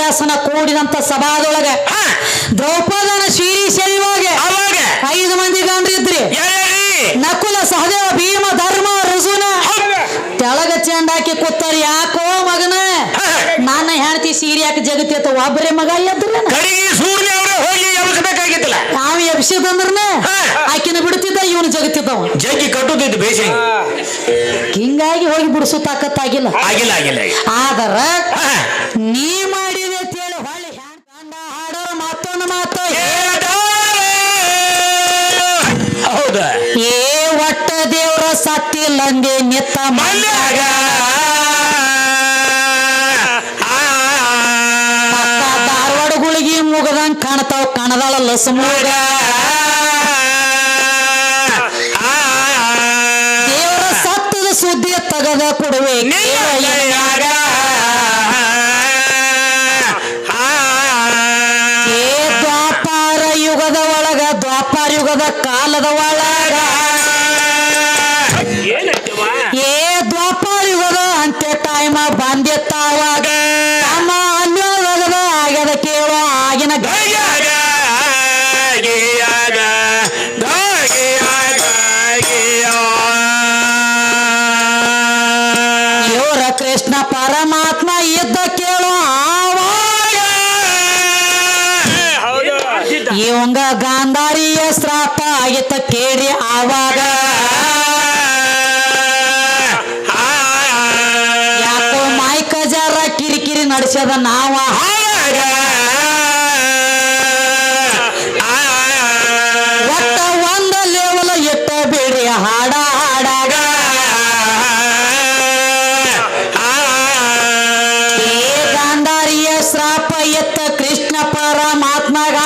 ದುಶಾಸನ ಕೂಡಿದಂತ ಸಭಾದೊಳಗೆ ಹಾ. ದ್ರೌಪದನ ಶ್ರೀ ಶೈವಾಗ ಅವಾಗ. ಐದು ಮಂದಿ ಗಂಡ್ರು ಇದ್ರಿ. ನಕುಲ ಸಹದೇವ ಭೀಮ ಧರ್ಮ ರಜುನ ತೆಳಗ ಚೆಂಡಾಕಿ ಕೂತಾರ ಯಾಕೋ ಮಗನ? ನಾನ ನನ್ನ ಹೆಂಡತಿ ಸೀರೆ ಯಾಕೆ ಜಗತ್ತಿತ್ತ ಒಬ್ಬರೇ ಮಗ ಯಾವ ಎಬ್ಸಿದಂದ್ರನ ತಂದ್ರನ ಆಕಿನ ಬಿಡ್ತಿದ್ದ ಇವನು ಜಗತ್ತಿದ್ದವ ಜಗ್ಗಿ ಕಟ್ಟುತ್ತಿದ್ದು ಬೇಸಿ ಹಿಂಗಾಗಿ ಹೋಗಿ ಬಿಡಿಸು ತಾಕತ್ತಾಗಿಲ್ಲ ಆಗಿಲ್ಲ ಆಗಿಲ್ಲ. ಆದರ ಹಾ. ನೀ ಸತ್ತಿಲ್ಲಂದೆ ನಿತ್ತ ಮಲ್ಯಾಗ. ಧಾರವಾಡ ಗುಳಿಗಿ ಮುಗದಂಗ್ ಕಾಣ್ತಾವ್ ಕಣದಾಳ ಲಸ ಆ ದೇವರ ಸತ್ತದ ಸುದ್ದಿ ತಗದ ಕೊಡುವೆ. ಶ್ರಾಪ ಆಗಿತ್ತ ಕೇಳಿ ಆವಾಗ ಯಾಕೋ ಮಾಯ್ಕ ಜರ ಕಿರಿಕಿರಿ ನಡೆಸದ ನಾವ? ಒಟ್ಟ ಒಂದ ಲೆವಲ ಇಟ್ಟ ಬೇಡ್ರಿ? ಹಾಡ ಹಾಡಾಗ. ಗಾಂಧಾರಿಯ ಶ್ರಾಪ ಎತ್ತ ಕೃಷ್ಣ ಪರಮಾತ್ಮಗ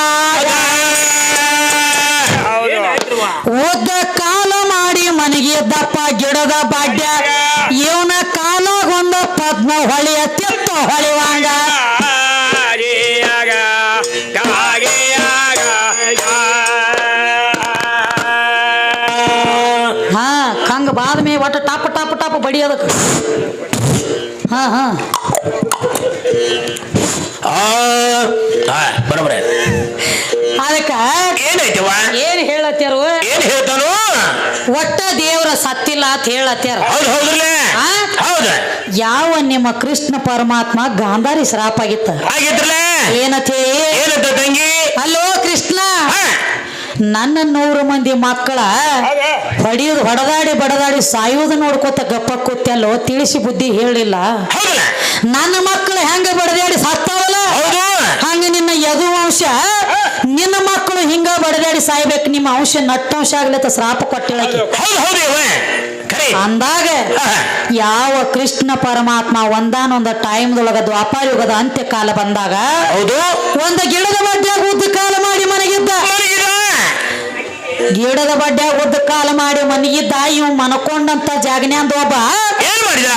ಉದ್ದ ಕಾಲ ದಪ್ಪ ಗಿಡದ ಬಾಡ್ಯ. ಇವನ ಕಾಲಾಗೊಂದ ಪದ್ಮ ಹೊಳೆಯ ತೆತ್ತ ಹೊಳೆವಾಂಗ ಹಾ, ಕಂಗ ಬಾದ ಮೇ ಟಪ್ ಟಪ್ ಟಪ್ ಟಪ್ ಬಡಿಯೋದಕ್ಕೆ ಹಾ ಹಾ. ಬರೋಬ್ರೆ ಸತ್ತಿಲ್ಲ ಅಂತ ಹೇಳತ್ಯಾರ. ಹೌದು ಹೌದ್ರಲ್ಲ? ಆ? ಹೌದ. ಯಾವ ನಿಮ್ಮ ಕೃಷ್ಣ ಪರಮಾತ್ಮ ಗಾಂಧಾರಿ ಶ್ರಾಪ ಆಗಿತ್ತ? ಆಗಿದ್ರಲ್ಲ? ಏನಂತ ಏನಂತ ತಂಗಿ? ಅಲ್ಲೋ ಕೃಷ್ಣ? ಹಾ. ನನ್ನ ನೂರು ಮಂದಿ ಮಕ್ಕಳ ಹೊಡಿಯೋದು ಹೊಡೆದಾಡಿ ಬಡದಾಡಿ ಸಾಯುವುದು ನೋಡ್ಕೋತ ಗಪ್ಪ ಕೂತ್ಯಲ್ಲೋ ತಿಳಿಸಿ ಬುದ್ಧಿ ಹೇಳಿಲ್ಲ. ಹೌದಲ್ಲ ನನ್ನ ಮಕ್ಕಳು ಹೆಂಗ ಬಡದಾಡಿ ಸತ್ತಾವಲ್ಲ ಹೌದು. ಹಂಗ ನಿನ್ನ ಯದು ಅಂಶ ನಿನ್ನ ಹಿಂಗ ಬಡದಾಡಿ ಸಾಯ್ಬೇಕು ನಿಮ್ಮ ಅಂಶ ನಟ್ಟಂಶ ಆಗ್ಲತ್ತ ಶ್ರಾಪ ಕೊಟ್ಟಿಳಕಿ ಹೌದು ಹೌದು ಇವ ಖರೆ ಅಂದಾಗ. ಯಾವ ಕೃಷ್ಣ ಪರಮಾತ್ಮ ಒಂದಾನೊಂದ ಟೈಮ್ದೊಳಗ ದ್ವಾಪಾರಯುಗದ ಅಂತ್ಯಕಾಲ ಬಂದಾಗ ಹೌದು. ಒಂದು ಗಿಡದ ಬಡ್ಡ್ಯಾಗ ಉದ್ದ ಕಾಲ ಮಾಡಿ ಮನೆಗಿದ್ದ. ಗಿಡದ ಬಡ್ಡ್ಯಾಗ ಉದ್ದ ಕಾಲ ಮಾಡಿ ಮನೆಗಿದ್ದ ಇವ್ ಮನಕೊಂಡಂತ ಜಾಗನ್ಯಾಂದ ಒಬ್ಬ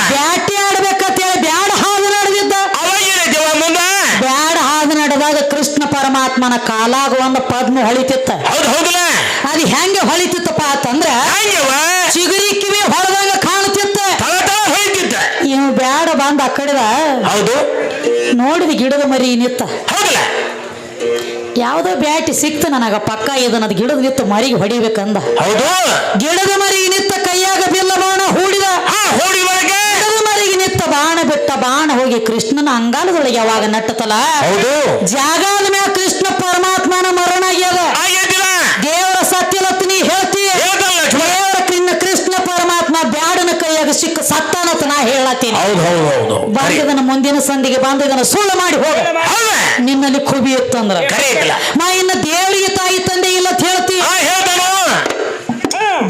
ಬ್ಯಾಟಿ ಆಡ್ಬೇಕಂತೇಳಿ ಬ್ಯಾಡ ಹಾದು ನಡೆದಿದ್ದ ಅವಾಗ ಏನೈತಿವ ಮುಂದ ಬ್ಯಾಡ ಹಾದು ನಡೆದಾಗ ಕೃಷ್ಣ ಪರಮಾತ್ಮನ ಕಾಲಾಗ ಒಂದು ಪದ್ಮ ಹೊಳಿತಿತ್ತ. ಹೌದು ಹೌದಲ್ಲ? ಅದು ಹೆಂಗೆ ಹೊಳಿತಿತ್ತಪ್ಪ ಅಂತಂದ್ರ ಚಿಗುರಿ ಕಿವಿ ಹೊಡೆದಂಗ ಕಾಣ್ತಿತ್ತ ತಳ ತಳ ಹೊಯ್ತಿದ್ದ ಇವ್ ಬ್ಯಾಡ ಬಂದ ಆ ಕಡೆದ ಹೌದು. ನೋಡಿದ ಗಿಡದ ಮರಿ ನಿತ್ತ. ಹೌದಲ್ಲ? ಯಾವ್ದೋ ಬ್ಯಾಟಿ ಸಿಕ್ತ ನನಗ ಪಕ್ಕ ಇದನ್ನದ ಗಿಡದ ನಿತ್ತ ಮರಿಗೆ ಹೊಡಿಬೇಕಂದ. ಹೌದು. ಗಿಡದ ಮರಿ ನಿತ್ತ ಕೈಯಾಗ ಬಿಲ್ಲ ಬಾಣ ಹೂಡಿದ. ಗಿಡದ ಮರಿಗೆ ನಿತ್ತ ಬಾಣ ಬಿಟ್ಟ ಬಾಣ ಹೋಗಿ ಕೃಷ್ಣನ ಅಂಗಾಲದೊಳಗೆ ಯಾವಾಗ ನಟ್ಟತಲ್ಲ ಹೌದು. ಜಾಗಾದ ಮ್ಯಾಗ ಕೃಷ್ಣ ಪರಮಾತ್ಮನ ಮರಣ ಆಗ್ಯದ ಆಗಿದ್ದಿಲ್ಲ ದೇವರ ಸತ್ಯಲತ್ ನೀ ಹೇಳ್ತಿ ಹೇಳ್ತಾನ ಲಕ್ಷ್ಮಣ ದೇವರ ಕೃಷ್ಣ ಕೃಷ್ಣ ಪರಮಾತ್ಮ ಬ್ಯಾಡನ ಕೈಯಾಗ ಸಿಕ್ಕ ಸತ್ತಾನತ್ ನಾ ಹೇಳತ್ತೀನಿ. ಹೌದು ಹೌದು ಹೌದು. ಬಂದಿದನ ಮುಂದಿನ ಸಂದಿಗೆ ಬಾಂಧವನ ಸುಳ್ಳು ಮಾಡಿ ಹೋಗ. ಹೌದ ನಿನ್ನಲ್ಲಿ ಖುಬಿ ಇತ್ತಂದ್ರ ನಾ ಇನ್ನ ದೇವರಿಗೆ ತಾಯಿ ತಂದೆ ಇಲ್ಲ ಅಂತ ಹೇಳ್ತಿ. ಹೇಳ್ತಾನು.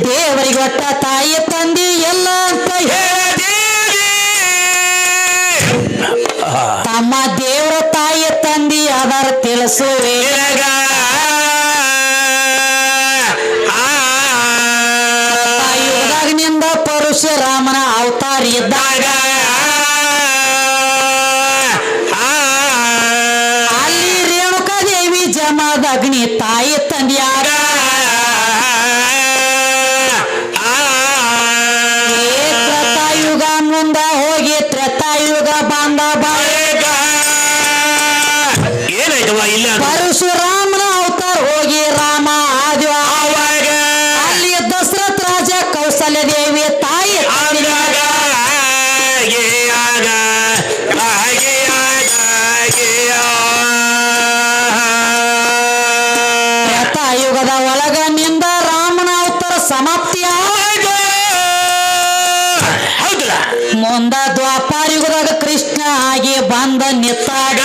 ದೇವರಿಗೆ ಒಟ್ಟ ತಾಯಿ ತಂದೆ ಎಲ್ಲ ಅಂತ ಹೇಳಿ ತಮ್ಮ ದೇವರ ತಾಯಿ ತಂದೆ ಅದರ ತಿಳಿಸುವೆ. ಯುಗದಾಗಿನಿಂದ ಪರಶುರಾಮನ ಅವತಾರ ಇದ್ದಾಗ ಬಂದ ನಿತ್ತಾಗ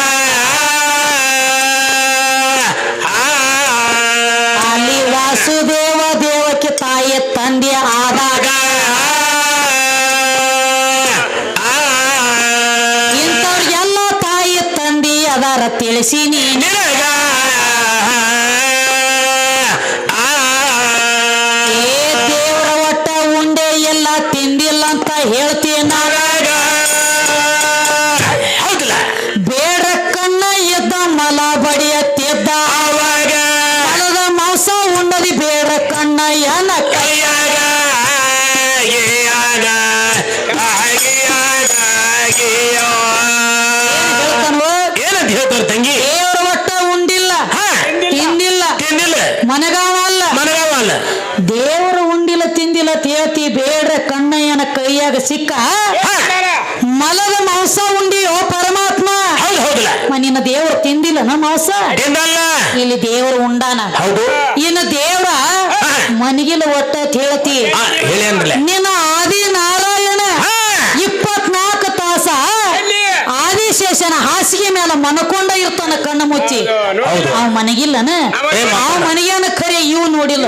ಅಲ್ಲಿ ವಾಸುದೇವ ದೇವಕ್ಕೆ ತಾಯಿ ತಂದೆ ಆದಾಗ ಇಂಥವ್ರಿಗೆಲ್ಲ ತಾಯಿ ತಂದೆ ಅದಾರ ತಿಳಿಸಿ ಹೇಳ್ತೀನಿ ಹೇಳ್ತೀನಾರ ತೇತಿ ಬೇಡ ಕಣ್ಣಯ್ಯನ ಕೈಯಾಗ ಸಿಕ್ಕ ಮಲದ ಮಾಂಸ ಉಂಡಿಯೋ ಪರಮಾತ್ಮ. ನಿನ್ನ ದೇವರು ತಿಂದಿಲ್ಲ ನಾ ಮಾಂಸ? ಇಲ್ಲಿ ದೇವರು ಉಂಡಾನ. ಇನ್ನ ದೇವ್ರ ಮನಗಿಲ್ಲ ಒಟ್ಟ ಹೇಳ್ತಿ. ನಿನ್ನ ಆದಿ ನಾರಾಯಣ ಇಪ್ಪತ್ನಾಲ್ಕು ತಾಸ ಆದಿಶೇಷನ ಹಾಸಿಗೆ ಮೇಲೆ ಮನಕೊಂಡ ಇರ್ತಾನ ಕಣ್ಣು ಮುಚ್ಚಿ. ಆ ಅವ್ ಮನಗಿಲ್ಲನ? ಆ ಮಾತಾಡ. ಕರೆ ಇವ್ ನೋಡಿಲ್ಲ.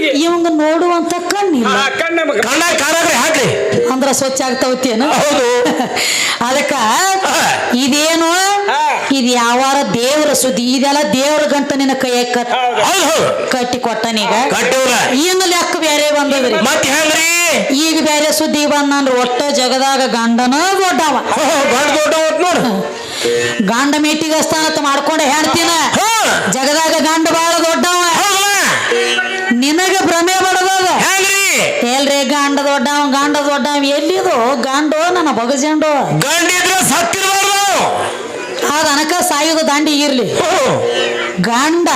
ನೋಡಿಲ್ಲ ನೋಡುವಂತ ಕಣ್ಣಿಲ್ಲ. ಇವನಿಗೆ ಇವಂಗ ನೋಡುವಂತ ಕಣ್ಣಿಲ್ಲ ಕಣ್ಣ ಹಾಕ್ರಿ ಅಂದ್ರ ಸ್ವಚ್ಛ ಆಗ್ತಾವತ್ತೇನು ಹೌದು. ಅದಕ್ಕ. ಇದೇನು? ಹಾ. ಇದು ಯಾವಾರ ದೇವರ ಸುದ್ದಿ. ಇದೆಲ್ಲ ದೇವ್ರ ಗಂಟ ನಿನ್ನ ಕೈಯಾಗ ಕಟ್ಟಿ ಕೊಟ್ಟನೀಗ ಏನು ಇನ್ನು ಲೆಕ್ಕ ಬೇರೆ ಬಂದದ್ರಿ ಈಗ ಬೇರೆ ಸುದ್ದಿ ಬಂದಂದ್ರ ಒಟ್ಟ ಜಗದಾಗ ಗಂಡನ ದೊಡ್ಡವ. ಗಂಡ ದೊಡ್ಡ ಸ್ಥಾನ ನೋಡು. ಗಂಡ ಮೇಟಿಗೆ ಸ್ಥಾನತ್ ಮಾಡ್ಕೊಂಡೆ ಹೇಳ್ತೀನ. ಜಗದಾಗ ಗಂಡ ಬಾಳ ಹೌದಲ್ಲ? ನಿನಗ ಭ್ರಮೆ ಬಡದದ. ಹೆಂಗ್ರಿ ಎಲ್ರಿ ಗಂಡ ದೊಡ್ಡವ ಗಂಡ ದೊಡ್ಡವ ಎಲ್ಲಿದು? ಗಾಂಡೋ ನನ್ನ ಬಗಜಂಡು ಗಂಡ ಇದ್ರೆ ಸತ್ತಿರ್ಬಾರ್ದು. ಅದ ಅನಕ ಸಾಯುದು ದಾಂಡಿ ಇರ್ಲಿ. ಗಂಡ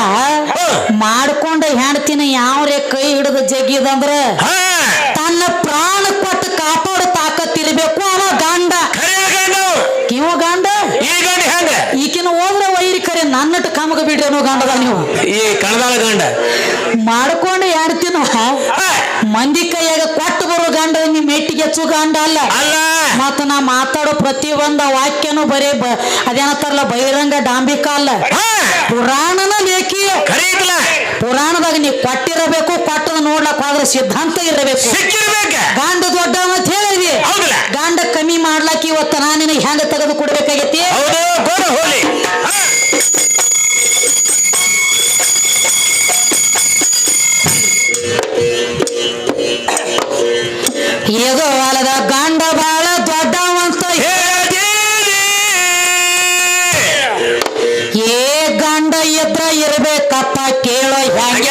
ಮಾಡ್ಕೊಂಡ ಹೆಣ್ತಿನ ಯಾವ್ರೆ ಕೈ ಹಿಡಿದು ಜಗ್ಗಿದಂದ್ರ ತನ್ನ ಪ್ರಾಣ ಕೊಟ್ಟು ಕಾಪಾಡ ತಾಕತ್ತಿರ್ಬೇಕು ಅವ ಗಂಡ. ಇವ ಗಂಡ? ಈಕಿನ ಹೋದ್ರ ವೈರಿ ಕರೆ ನನ್ನಟ್ಟು ಕಾಮಗ ಬಿಡ್ರಿ ಅನ್ನೋ ಗಂಡದ ನೀವು. ಈ ಕಣದಾಳ ಗಂಡ. ಮಾಡ್ಕೊಂಡು ಯಾರು ಹಾ, ಮಂದಿ ಕೈಯಾಗ ಕೊಟ್ಟು ಬರೋ ಗಂಡ ನಿಮ್ ಮೆಟ್ಟಿಗೆ ಹೆಚ್ಚು ಗಂಡ ಅಲ್ಲ. ಮತ್ತ ನಾ ಮಾತಾಡೋ ಪ್ರತಿಯೊಂದ ವಾಕ್ಯನೂ ಬರೇ ಅದೇನತ್ತಾರಲ್ಲ ಬಹಿರಂಗ ಡಾಂಬಿಕ ಅಲ್ಲ. ಪುರಾಣನ ಲೇಖಿ. ಪುರಾಣದಾಗ ನೀವು ಕೊಟ್ಟಿರಬೇಕು ಕೊಟ್ಟದ ನೋಡ್ಲಕ್ ಹೋದ್ರ ಸಿದ್ಧಾಂತ ಇರಬೇಕು. ಗಾಂಡ ದೊಡ್ಡ ಅಂತ ಹೇಳಿದಿ ಗಾಂಡ ಗಂಡ ಕಮ್ಮಿ ಮಾಡ್ಲಾಕ ಇವತ್ತ ನಾ ನಿನಗೆ ಹೆಂಗ ತೆಗೆದು ಕೊಡ್ಬೇಕಾಗೈತಿ? ಏ ಗಂಡ ಇದ್ರ ಇರ್ಬೇಕಪ್ಪ ಕೇಳೋ ಹೆಂಗ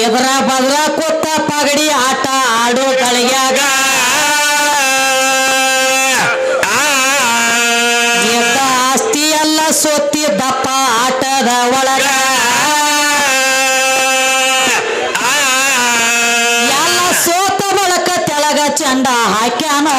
ಎದರ ಬದ್ರ ಕೊತ್ತ ಪಗಡಿ ಆಟ ಆಡು ಕಳಿಯಾಗ ಎದ್ದ ಆಸ್ತಿ ಎಲ್ಲ ಸೊತ್ತಿ ದಪ್ಪ ಆಟದ ಒಳಗ. ಎಲ್ಲ ಸೋತ ಬಳಕ ತೆಳಗ ಚಂಡ ಹಾಕ್ಯಾನೋ.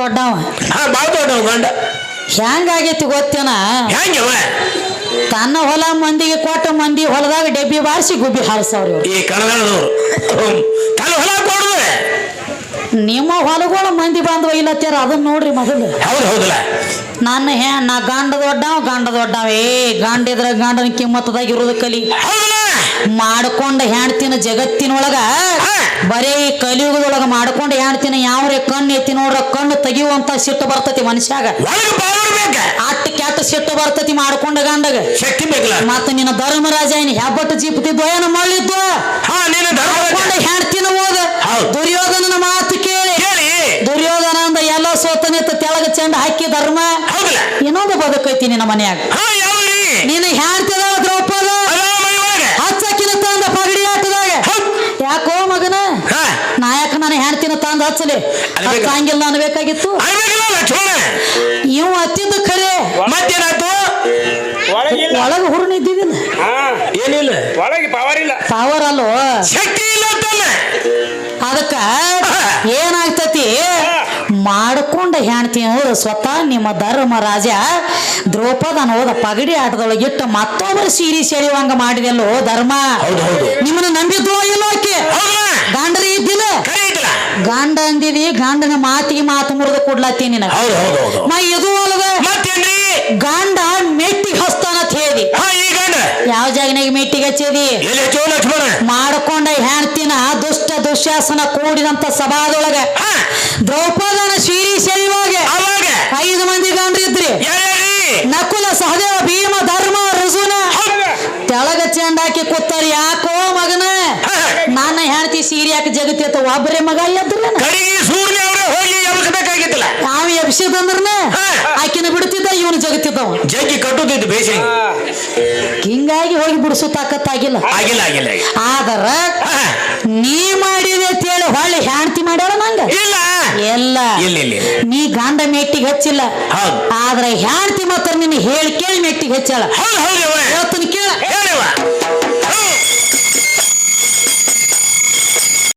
ದೊಡ್ಡವ. ಹಾ ಬಾಳ ದೊಡ್ಡ ಗಂಡ. ಹೆಂಗಾಗೈತಿ ಗೊತ್ತೇನ? ಹೆಂಗವ ತನ್ನ ಹೊಲ ಮಂದಿಗೆ ಕೊಟ್ಟ ಮಂದಿ ಹೊಲದಾಗ ಡೆಬ್ಬಿ ಬಾರಿಸಿ ಗುಬ್ಬಿ ಹಾರಿಸವ್ರಿ. ಈ ಕಣಗಾಲದವ್ರು ತಲೆ ಹೊಲ ಕೊಡುದು. ನಿಮ್ಮ ಹೊಲಗಳು ಮಂದಿ ಬಂದವ ಇಲ್ಲತ್ತಾರ ಅದನ್ನ ನೋಡ್ರಿ ಮೊದಲು. ಹೌದು ಹೌದಲ್ಲ. ನನ್ನ ಹೇ ನಾ ಗಂಡ ದೊಡ್ಡವ ಗಂಡ ದೊಡ್ಡವ. ಏ ಗಂಡ ಇದ್ರ ಗಂಡನ ಕಿಮ್ಮತ್ತದಾಗ ಇರೋದು ಕಲಿ. ಹೌದಲ್ಲ. ಮಾಡ್ಕೊಂಡ ಹೆಣ್ತಿನ ಜಗತ್ತಿನೊಳಗ. ಬರೀ ಕಲಿಯುಗದೊಳಗ ಮಾಡ್ಕೊಂಡ ಹೆಣ್ತಿನ ಯಾವ್ರೆ ಕಣ್ಣು ಎತ್ತಿ ನೋಡ್ರ ಕಣ್ಣು ತೆಗಿಯುವಂತ ಸಿಟ್ಟು ಬರ್ತತಿ ಮನುಷ್ಯಾಗ. ಅಟ್ಟ ಕೆಟ್ಟ ಸಿಟ್ಟು ಬರ್ತತಿ ಮಾಡ್ಕೊಂಡ ಗಂಡಗ. ಶಕ್ತಿ ಬೇಕಲ್ಲ. ಮತ್ತ ನಿನ್ನ ಧರ್ಮರಾಜ ಏನ್ ಹೆಬ್ಬಟ್ಟು ಜೀಪ್ತಿದ್ದು ಏನ ಮಾಡಿದ್ದು ಹೆಣ್ತಿನ ಹೋದ. ದುರ್ಯೋಧನನ ಮಾತು ಕೇಳಿ. ದುರ್ಯೋಧನ ಅಂದ ಎಲ್ಲ ಸೋತನಿತ್ತ ತೆಳಗ ಚೆಂಡ ಹಾಕಿ ಧರ್ಮ. ಇನ್ನೊಂದು ಬದುಕೈತಿ ನಿನ್ನ ಮನ್ಯಾಗ. ನೀನು ಯಾವ್ರಿ ನಿನ್ನ ಹೆಣ್ತಿದ ದ್ರೌಪದ ಅದಾವ ಮೈ ಒಳಗೆ ಹಚ್ಚಕಿನ ತಂದ ಪಗಡಿ ಆಟದಾಗ ಹೌದ್. ಯಾಕೋ ಮಗನ ಹಾ ನಾಯಕ ನಾನು ಹೆಣ್ತಿನ ತಂದ ಹಚ್ಚಲಿ. ಹಂಗಿಲ್ಲ ಅನ್ಬೇಕಾಗಿತ್ತು. ಇವ್ ಹತ್ತಿದ್ದು ಖರೆ ಮತ್ತೇನಾಯ್ತು? ಒಳಗ ಹುರುಣ ಇದ್ದಿದ್ದಿಲ್ಲ ಹಾ. ಏನಿಲ್ಲ. ಒಳಗೆ ಪವರ್ ಇಲ್ಲ. ಪವರ್ ಅಲ್ಲೋ? ಶಕ್ತಿ ಇಲ್ಲ ಅದಕ್ಕ ಏನಾಗ್ತತಿ? ಮಾಡ್ಕೊಂಡ ಹೆಣ್ತಿ ಅವರು ಸ್ವತಃ ನಿಮ್ಮ ಧರ್ಮ ರಾಜ ದ್ರೌಪದ ಹೋದ ಪಗಡಿ ಆಟದೊಳಗೆ ಇಟ್ಟು ಮತ್ತೊಬ್ಬರು ಸೀರಿ ಸೇರಿವಂಗ ಮಾಡಿದೆಲ್ಲೋ ಧರ್ಮ. ಹೌದು ಹೌದು. ನಿಮ್ಮನ್ನ ನಂಬಿದ್ವೋ ಇಲ್ಲೋ ಆಕೆ ಹೌದಲ್ಲ ಗಂಡರಿ ಇದ್ದಿಲ್ಲ ಕರೆ ಐತಲ್ಲ ಗಂಡ ಅಂದಿದಿ ಗಂಡನ ಮಾತಿಗೆ ಮಾತು ಮುರಿದು ಕೊಡ್ಲತ್ತೀನಿ ನಿನಗ. ಹೌದು ಹೌದು ಹೌದು. ಇದು ಮತ್ತೇನ್ರಿ? ಗಂಡ ಮೆಟ್ಟಿಗೆ ಹಸ್ತಾನ ಹೇಳಿ ಹಾ ಗಂಡ. ಯಾವ ಜಾಗನಾಗ ಮೆಟ್ಟಿಗೆ ಹಚ್ಚಿದಿ? ಎಲ್ಲಿ ಹೆಚ್ಚು ಲಕ್ಷ್ಮಣ ಮಾಡ್ಕೊಂಡ ಹೆಣ್ತಿನ ದುಷ್ಟ ದುಶ್ಯಾಸನ ಕೂಡಿದಂತ ಸಭಾದೊಳಗ. ಹಾ. ದ್ರೌಪದನ ಶ್ರೀ ಸೆಳೆಯುವಾಗ ಅವಾಗ. ಐದು ಮಂದಿ ಗಂಡ್ರು ಇದ್ರಿ. ನಕುಲ ಸಹದೇವ ಭೀಮ ಧರ್ಮ ರುಜುನ ತೆಳಗ ಚೆಂಡಾಕಿ ಕೂತಾರ ಯಾಕೋ ಮಗನ? ಹೆಣ್ತಿ ಸೀರೆ ಯಾಕೆ ಜಗತ್ತಿತ್ತ ಒಬ್ಬರೇ ಮಗ ಎದ್ರನ ಕಡಿಗೆ ಸೂರ್ಯ ಅವರೇ ಹೋಗಿ ಎಬ್ಸಬೇಕಾಗಿತ್ತಲ್ಲ? ಯಾವ ಎಬ್ಸಿದಂದ್ರನ ಹಾ. ಆಕಿನ ಬಿಡ್ತಿದ್ದ ಇವನು ಜಗತ್ತಿದ್ದವ. ಜಗ್ಗಿ ಕಟ್ಟುತ್ತಿದ್ದು ಬೇಸಿ ಹಿಂಗಾಗಿ ಹೋಗಿ ಬಿಡಿಸು ತಾಕತ್ತಾಗಿಲ್ಲ ಆಗಿಲ್ಲ. ಆಗಿಲ್ಲ ಆದರ ನೀ ಮಾಡಿದೆ ಅಂತೇಳಿ ಹೊಳ್ಳಿ ಹೆಣ್ತಿ ಮಾಡ್ಯಾಳ ನಂಗ? ಇಲ್ಲ. ಎಲ್ಲ. ಇಲ್ಲ ಇಲ್ಲ ನೀ ಗಂಡ ಮೆಟ್ಟಿಗೆ ಹಚ್ಚಿಲ್ಲ. ಹೌದು. ಆದ್ರೆ ಹೆಣ್ತಿ ಮಾತ್ರ ನಿನ್ನ ಹೇಳಿ ಕೇಳಿ ಮೆಟ್ಟಿಗೆ ಹಚ್ಚಾಳ. ಹೌದು ಹೌದು ಹೇಳ್ತೀನಿ ಕೇಳ. ಹೇಳಿವ